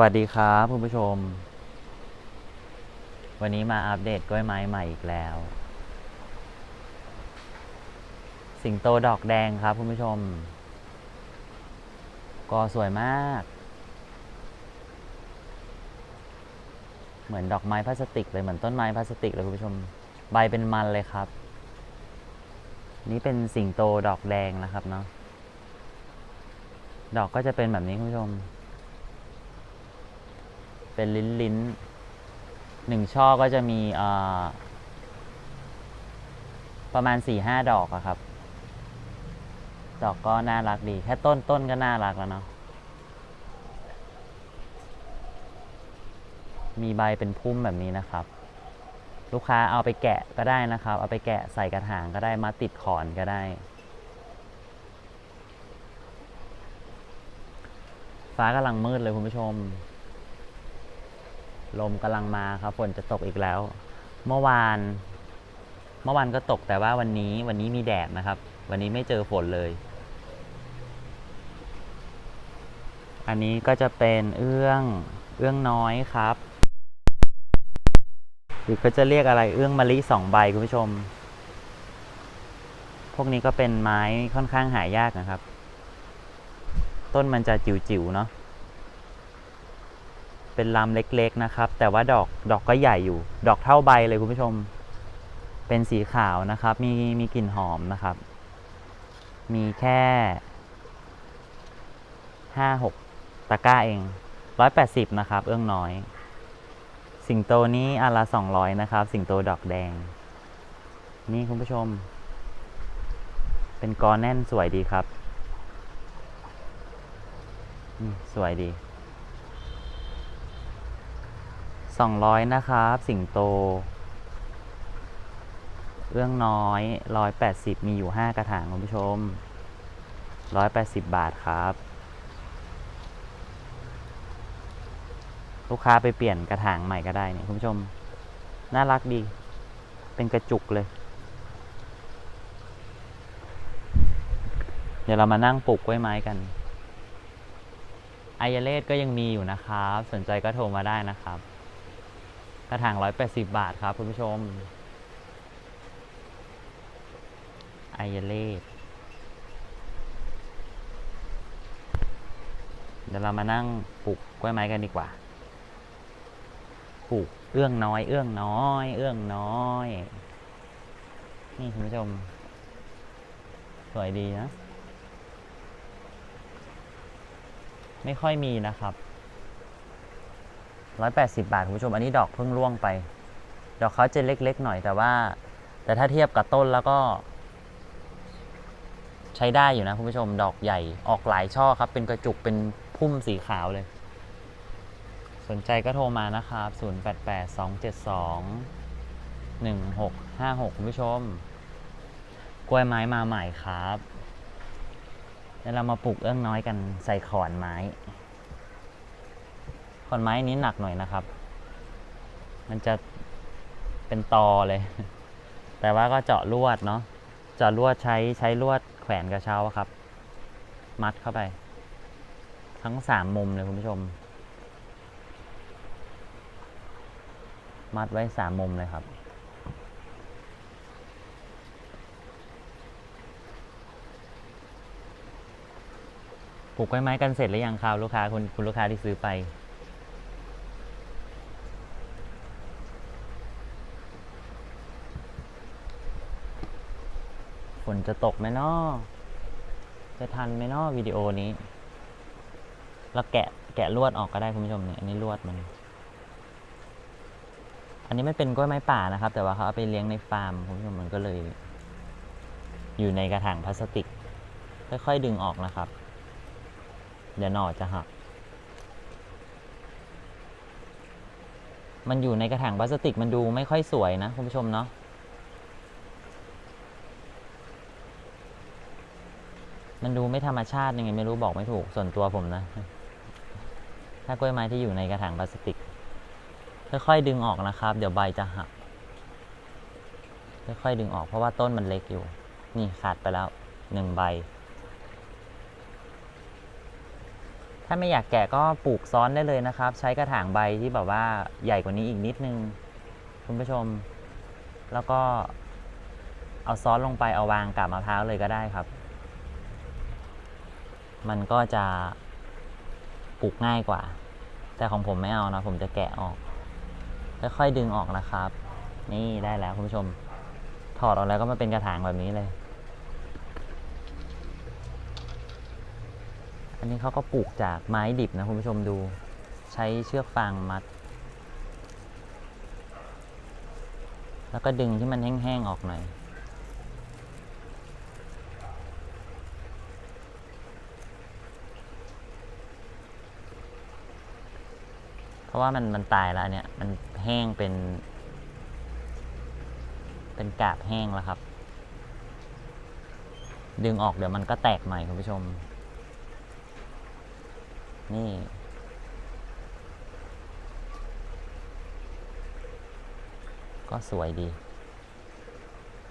วัสดีครับคุณผู้ชม วันนี้มาอัปเดตกล้วยไม้ใหม่อีกแล้ว สิงโตดอกแดงครับคุณผู้ชม ก็สวยมาก เหมือนดอกไม้พลาสติกเลยเหมือนต้นไม้พลาสติกเลยคุณผู้ชม ใบเป็นมันเลยครับ นี่เป็นสิงโตดอกแดงนะครับเนาะดอกก็จะเป็นแบบนี้คุณผู้ชม เป็นลิ้นลิ้นหนึ่งช่อก็จะมีประมาณสี่ห้าดอกอะครับ ดอกก็น่ารักดี แค่ต้นต้นก็น่ารักแล้วเนาะมีใบเป็นพุ่มแบบนี้นะครับ ลูกค้าเอาไปแกะก็ได้นะครับ เอาไปแกะใส่กระถางก็ได้มาติดขอนก็ได้ ฟ้ากำลังมืดเลยคุณผู้ชม ลมกำลังมาครับ ฝนจะตกอีกแล้ว เมื่อวาน เมื่อวานก็ตกแต่ว่าวันนี้วันนี้มีแดดนะครับ วันนี้ไม่เจอฝนเลย อันนี้ก็จะเป็นเอื้องเอื้องน้อยครับหรือก็จะเรียกอะไรเอื้องมะลิสองใบคุณผู้ชม พวกนี้ก็เป็นไม้ค่อนข้างหายากนะครับ ต้นมันจะจิ๋วๆเนาะ เป็นลำเล็กๆนะครับ แต่ว่าดอกดอกก็ใหญ่อยู่ ดอกเท่าใบเลยคุณผู้ชม เป็นสีขาวนะครับ มีมีกลิ่นหอมนะครับ มีแค่ห้าหกตะกร้าเองร้อยแปดสิบนะครับ เอื้องน้อย สิงโตนี้อันละสองร้อยนะครับ สิงโตดอกแดง นี่คุณผู้ชม เป็นกอแน่นสวยดีครับ สวยดี สองร้อยนะครับ สิงโต เอื้องน้อยร้อยแปดสิบมีอยู่ห้ากระถางคุณผู้ชมร้อยแปดสิบบาทครับ ลูกค้าไปเปลี่ยนกระถางใหม่ก็ได้เนี่ยคุณผู้ชม น่ารักดี เป็นกระจุกเลย เดี๋ยวเรามานั่งปลูกกล้วยไม้กันอายาเลสก็ยังมีอยู่นะครับ สนใจก็โทรมาได้นะครับ ระถาง 180 บาทครับคุณผู้ชมไอเยเลสเดี๋ยวเรามานั่งปลูกกล้วยไม้กันดีกว่า ปลูกเอื้องน้อย เอื้องน้อย เอื้องน้อย นี่คุณผู้ชม สวยดีนะ ไม่ค่อยมีนะครับ ร้อยแปดสิบาทคุณผู้ชม อันนี้ดอกเพิ่งร่วงไป ดอกเขาจะเล็กๆหน่อยแต่ว่า แต่ถ้าเทียบกับต้นแล้วก็ ใช้ได้อยู่นะคุณผู้ชม ดอกใหญ่ออกหลายช่อครับ เป็นกระจุกเป็นพุ่มสีขาวเลย สนใจก็โทรมานะครับ 0 8 8 2 7 2 1 6 5 6 คุณผู้ชม กล้วยไม้มาใหม่ครับ แล้วเรามาปลูกเอื้องน้อยกันใส่ขอนไม้ ขอนไม้นี้หนักหน่อยนะครับ มันจะเป็นตอเลย แต่ว่าก็เจาะลวดเนาะเจาะลวดใช้ใช้ลวดแขวนกระเช้าครับ มัดเข้าไป ทั้งสามมุมเลยคุณผู้ชม มัดไว้สามมุมเลยครับปลูกกล้ไม้กันเสร็จหรือยังครับลูกค้าคุณคุณลูกค้าที่ซื้อไป จะตกไหมเนาะจะทันไหมเนาะวิดีโอนี้แล้วแกะแกะลวดออกก็ได้คุณผู้ชมเนี่ย อันนี้ลวดมัน อันนี้ไม่เป็นกล้วยไม้ป่านะครับ แต่ว่าเขาเอาไปเลี้ยงในฟาร์มคุณผู้ชมมันก็เลย อยู่ในกระถางพลาสติก ค่อยๆดึงออกนะครับ เดี๋ยวหน่อจะหัก มันอยู่ในกระถางพลาสติกมันดูไม่ค่อยสวยนะคุณผู้ชมเนาะ มันดูไม่ธรรมชาติยังไงไม่รู้บอกไม่ถูกส่วนตัวผมนะ ถ้ากล้วยไม้ที่อยู่ในกระถางพลาสติก ค่อยๆดึงออกนะครับ เดี๋ยวใบจะหัก ค่อยๆดึงออกเพราะว่าต้นมันเล็กอยู่ นี่ขาดไปแล้วหนึ่งใบ ถ้าไม่อยากแกะก็ปลูกซ้อนได้เลยนะครับ ใช้กระถางใบที่แบบว่าใหญ่กว่านี้อีกนิดนึง คุณผู้ชม แล้วก็เอาซ้อนลงไปเอาวางกับมะพร้าวเลยก็ได้ครับ มันก็จะปลูกง่ายกว่า แต่ของผมไม่เอานะ ผมจะแกะออก ค่อยๆดึงออกนะครับ นี่ได้แล้วคุณผู้ชม ถอดออกแล้วก็มาเป็นกระถางแบบนี้เลย อันนี้เขาก็ปลูกจากไม้ดิบนะคุณผู้ชมดู ใช้เชือกฟางมัด แล้วก็ดึงที่มันแห้งๆออกหน่อย ราะว่ามันมันตายแล้วเนี่ยมันแห้งเป็น เป็นกาบแห้งแล้วครับ ดึงออกเดี๋ยวมันก็แตกใหม่คุณผู้ชม นี่ ก็สวยดี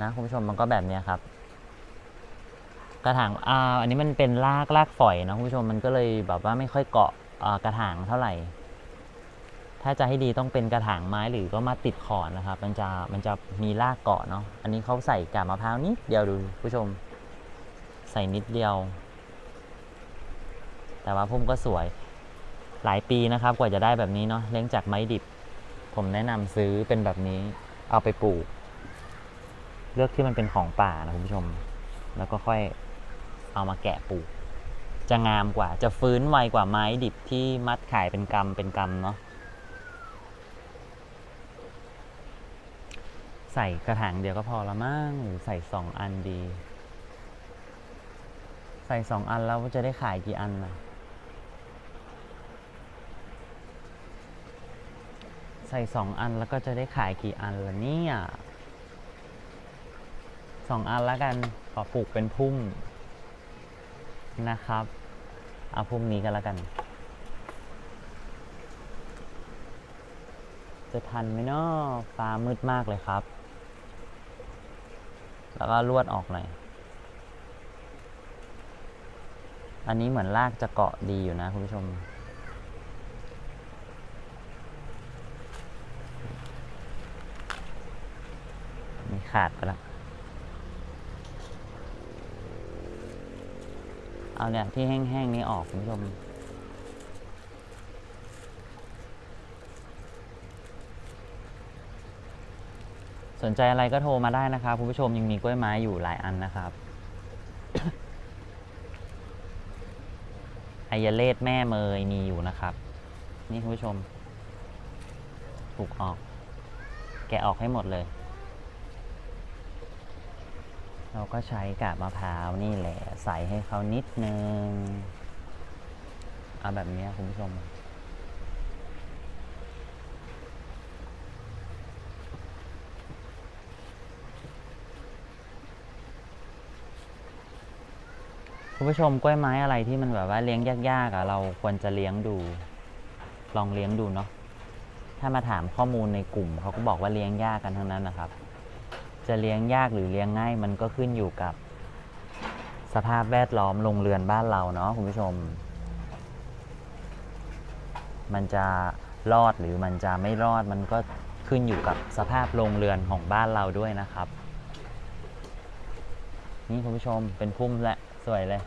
นะคุณผู้ชมมันก็แบบเนี้ยครับ กระถางอ่าอันนี้มันเป็นรากรากฝอยนะคุณผู้ชมมันก็เลยแบบว่าไม่ค่อยเกาะกระถางเท่าไหร่ ถ้าจะให้ดีต้องเป็นกระถางไม้หรือก็มาติดขอนนะครับ มันจะมันจะมีรากเกาะเนาะอันนี้เขาใส่กาบมะพร้าวนิดเดียวดูผู้ชม ใส่นิดเดียว แต่ว่าพุ่มก็สวยหลายปีนะครับ กว่าจะได้แบบนี้เนาะเลี้ยงจากไม้ดิบ ผมแนะนำซื้อเป็นแบบนี้เอาไปปลูก เลือกที่มันเป็นของป่านะคุณผู้ชม แล้วก็ค่อยเอามาแกะปลูก จะงามกว่าจะฟื้นไวกว่าไม้ดิบที่มัดขายเป็นกำเป็นกำเนาะ ใส่กระถางเดียวก็พอละมั้งหรือใส่สองอันดี ใส่สองอันแล้วจะได้ขายกี่อันนะใส่สองอันแล้วก็จะได้ขายกี่อันละเนี่ยสองอันแล้วกันขอปลูกเป็นพุ่มนะครับ เอาพุ่มนี้กันแล้วกัน จะทันไหมเนาะฟ้ามืดมากเลยครับ แล้วก็ลวดออกหน่อย อันนี้เหมือนรากจะเกาะดีอยู่นะคุณผู้ชม มีขาดไปแล้วเอาเนี่ยที่แห้งๆนี้ออกคุณผู้ชม สนใจอะไรก็โทรมาได้นะครับคุณผู้ชมยังมีกล้วยไม้อยู่หลายอันนะครับไอยาเลดแม่เมยมีอยู่นะครับ นี่คุณผู้ชม ถูกออก แกะออกให้หมดเลย เราก็ใช้กาบมะพร้าวนี่แหละ ใส่ให้เขานิดนึง เอาแบบนี้คุณผู้ชม คุณผู้ชมกล้วยไม้อะไรที่มันแบบว่าเลี้ยงยากๆอะเราควรจะเลี้ยงดู ลองเลี้ยงดูเนาะถ้ามาถามข้อมูลในกลุ่มเขาก็บอกว่าเลี้ยงยากกันทั้งนั้นนะครับ จะเลี้ยงยากหรือเลี้ยงง่ายมันก็ขึ้นอยู่กับ สภาพแวดล้อมโรงเรือนบ้านเราเนาะคุณผู้ชม มันจะรอดหรือมันจะไม่รอดมันก็ขึ้นอยู่กับสภาพโรงเรือนของบ้านเราด้วยนะครับ นี่คุณผู้ชมเป็นพุ่มและ วยเลย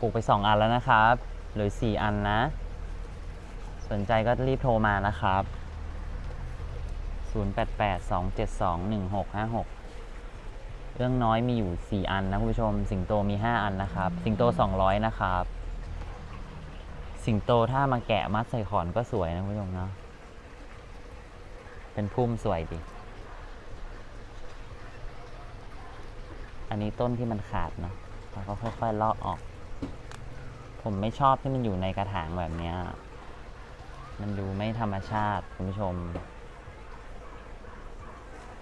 ปลูกไป 2 อันแล้วนะครับหลือ 4 อันนะ สนใจก็รีบโทรมานะครับ 0882721656 เรื่องน้อยมีอยู่ 4 อันนะคุณผู้ชม สิงโตมี 5 อันนะครับ สิงโต 200 นะครับ สิงโตถ้ามาแกะมัดใส่ขอนก็สวยนะคุณผู้ชมเนาะ เป็นพุ่มสวยดีอันนี้ต้นที่มันขาดเนาะ เราก็ค่อยๆลอกออก ผมไม่ชอบที่มันอยู่ในกระถางแบบนี้ มันดูไม่ธรรมชาติคุณผู้ชม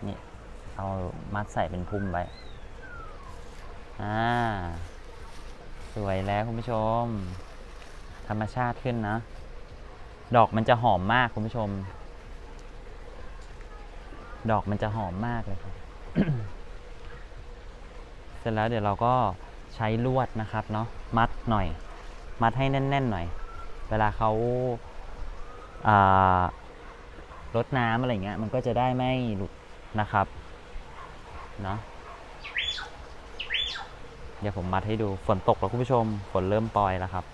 นี่เอามัดใส่เป็นพุ่มไว้ อ่า สวยแล้วคุณผู้ชม ธรรมชาติขึ้นนะ ดอกมันจะหอมมากคุณผู้ชม ดอกมันจะหอมมากเลยครับ เสร็จแล้วเดี๋ยวเราก็ ใช้ลวดนะครับเนาะมัดหน่อย มัดให้แน่น ๆ หน่อย เวลาเขาารดน้ำอะไรเงี้ยมันก็จะได้ไม่หลุดนะครับเนาะเดี๋ยวผมมัดให้ดูฝนตกแล้วคุณผู้ชมฝนเริ่มปล่อยแล้วครับ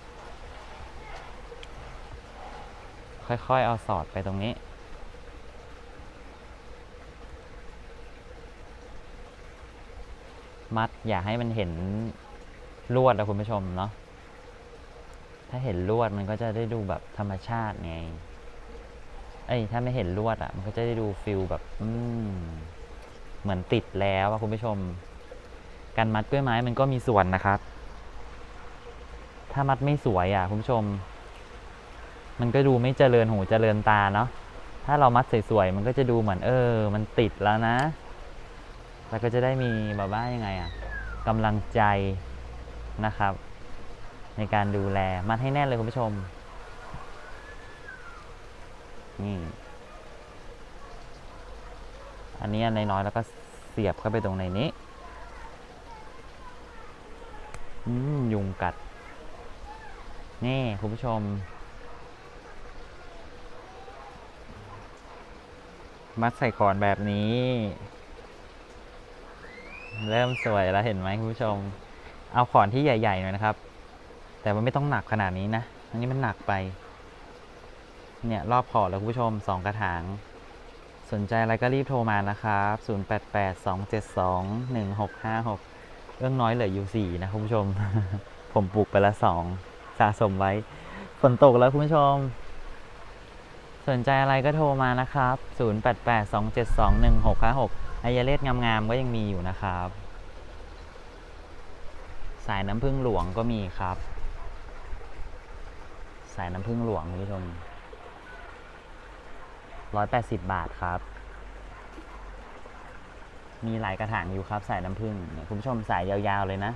ค่อยๆเอาสอดไปตรงนี้ มัดอย่าให้มันเห็น ลวดนะคุณผู้ชมเนาะถ้าเห็นลวดมันก็จะได้ดูแบบธรรมชาติไงเอ้ยถ้าไม่เห็นลวดอะ่ะ มันก็จะได้ดูฟิลแบบ อืมเหมือนติดแล้วอะคุณผู้ชม การมัดกล้วยไม้มันก็มีส่วนนะครับ ถ้ามัดไม่สวยอะ่ะ คุณผู้ชม มันก็ดูไม่เจริญหูเจริญตาเนาะถ้าเรามัดสวยๆมันก็จะดูเหมือนเออ มันติดแล้วนะ แล้วก็จะได้มีแบบว่ายังไงอะ่ะกำลังใจ นะครับ ในการดูแลมัดให้แน่นเลยคุณผู้ชมนี่อันนี้อันน้อยๆแล้วก็เสียบเข้าไปตรงในนี้อืมยุงกัด นี่คุณผู้ชม มัดใส่ก่อนแบบนี้ เริ่มสวยแล้วเห็นไหมคุณผู้ชม เอาขอนที่ใหญ่ๆหน่อยนะครับ แต่มันไม่ต้องหนักขนาดนี้นะ อันนี้มันหนักไป เนี่ยรอบขอแล้วคุณผู้ชม2กระถาง สนใจอะไรก็รีบโทรมานะครับ 0882721656เรื่องน้อยเหลืออยู่ 4 นะคุณผู้ชม ผมปลูกไปละ2สะสมไว้ ฝนตกแล้วคุณผู้ชม สนใจอะไรก็โทรมานะครับ 0882721656ไอยาเลสงามๆก็ยังมีอยู่นะครับ สายน้ำผึ้งหลวงก็มีครับ สายน้ำผึ้งหลวงคุณผู้ชมร้อยแปดสิบบาทครับ มีหลายกระถางอยู่ครับสายน้ำผึ้งคุณผู้ชมสายยาวๆเลยนะ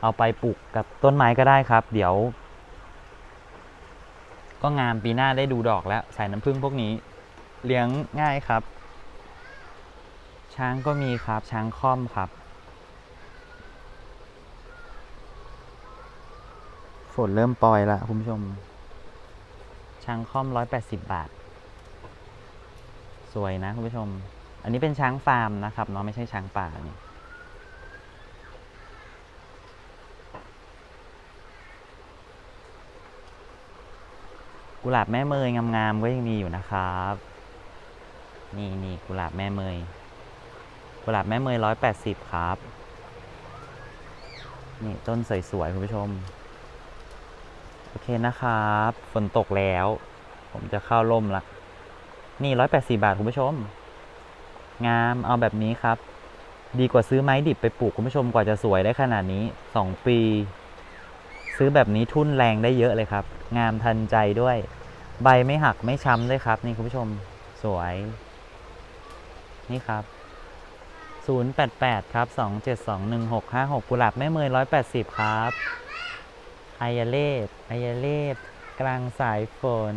เอาไปปลูกกับต้นไม้ก็ได้ครับ เดี๋ยว ก็งามปีหน้าได้ดูดอกแล้ว สายน้ำผึ้งพวกนี้ เลี้ยงง่ายครับ ช้างก็มีครับช้างค่อมครับ ฝนเริ่มปล่อยล้วคุณผู้ชม ช้างค่อมร้อยแปดสิบบาท สวยนะคุณผู้ชม อันนี้เป็นช้างฟาร์มนะครับเนาะไม่ใช่ช้างป่านี่กุหลาบแม่เมยงามๆก็ยังมีอยู่นะครับ นี่นี่กุหลาบแม่เมย กุหลาบแม่เมยร้อยแปดสิบครับ นี่ต้นสวยๆคุณผู้ชม โอเคนะครับ ฝนตกแล้ว ผมจะเข้าร่มละ นี่ร้อยแปดสิบาท คุณผู้ชม งามเอาแบบนี้ครับ ดีกว่าซื้อไม้ดิบไปปลูกคุณผู้ชมกว่าจะสวยได้ขนาดนี้สองปี ซื้อแบบนี้ทุนแรงได้เยอะเลยครับ งามทันใจด้วย ใบไม่หักไม่ช้ำด้วยครับ นี่คุณผู้ชมสวย นี่ครับ088 ครับ 2721656 กุหลาบแม่เมย180 ครับ ไอยาเลดไอยาเลดกลางสายฝน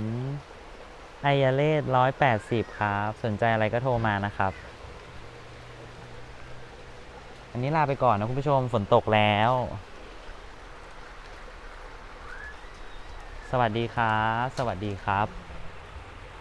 ไอยาเล่ร้อยแปดสิบครับ สนใจอะไรก็โทรมานะครับ อันนี้ลาไปก่อนนะคุณผู้ชมฝนตกแล้ว สวัสดีครับ สวัสดีครับ